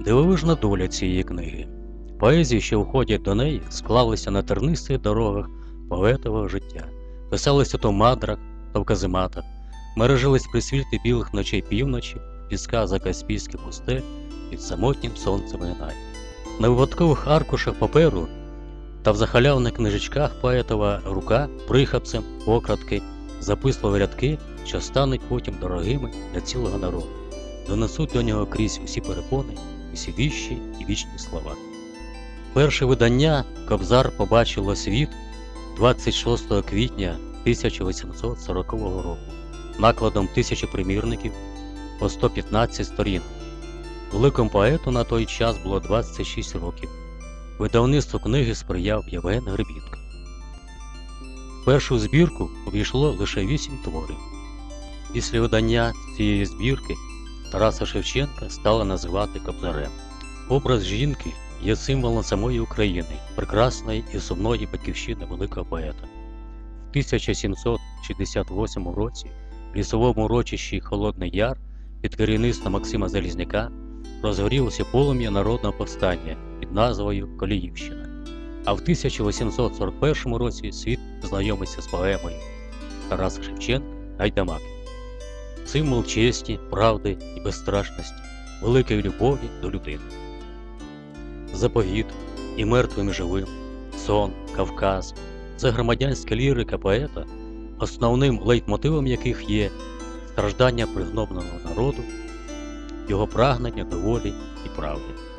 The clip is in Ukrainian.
Дивовижна доля цієї книги. Поезії, що входять до неї, склалися на тернистих дорогах поетового життя, писалися то в мадрах, то в казематах, мережились при світлі білих ночей півночі, піска за Каспійське пусте під самотнім сонцем Геннадія. На випадкових аркушах паперу та в захалявних книжечках поетова рука прихапцем, пократки, записував рядки, що стануть потім дорогими для цілого народу, донесуть до нього крізь усі перепони, віщі і вічні слова. Перше видання Кобзар побачило світ 26 квітня 1840 року накладом тисячі примірників по 115 сторін. Великому поету на той час було 26 років. Видавництву книги сприяв Євген Гребінко. В першу збірку увійшло лише 8 творів. Після видання цієї збірки Тараса Шевченка стали називати Кобзарем. Образ жінки є символом самої України, прекрасної і сумної батьківщини великого поета. В 1768 році в лісовому урочищі Холодний Яр під керівництвом Максима Залізняка розгорілося полум'я народного повстання під назвою Коліївщина. А в 1841 році світ знайомиться з поемою Тараса Шевченка Гайдамаки. Символ честі, правди і безстрашності, великої любові до людини. Заповіт і мертвим і живим, сон, Кавказ це громадянська лірика поета, основним лейтмотивом яких є страждання пригнобленого народу, його прагнення до волі і правди.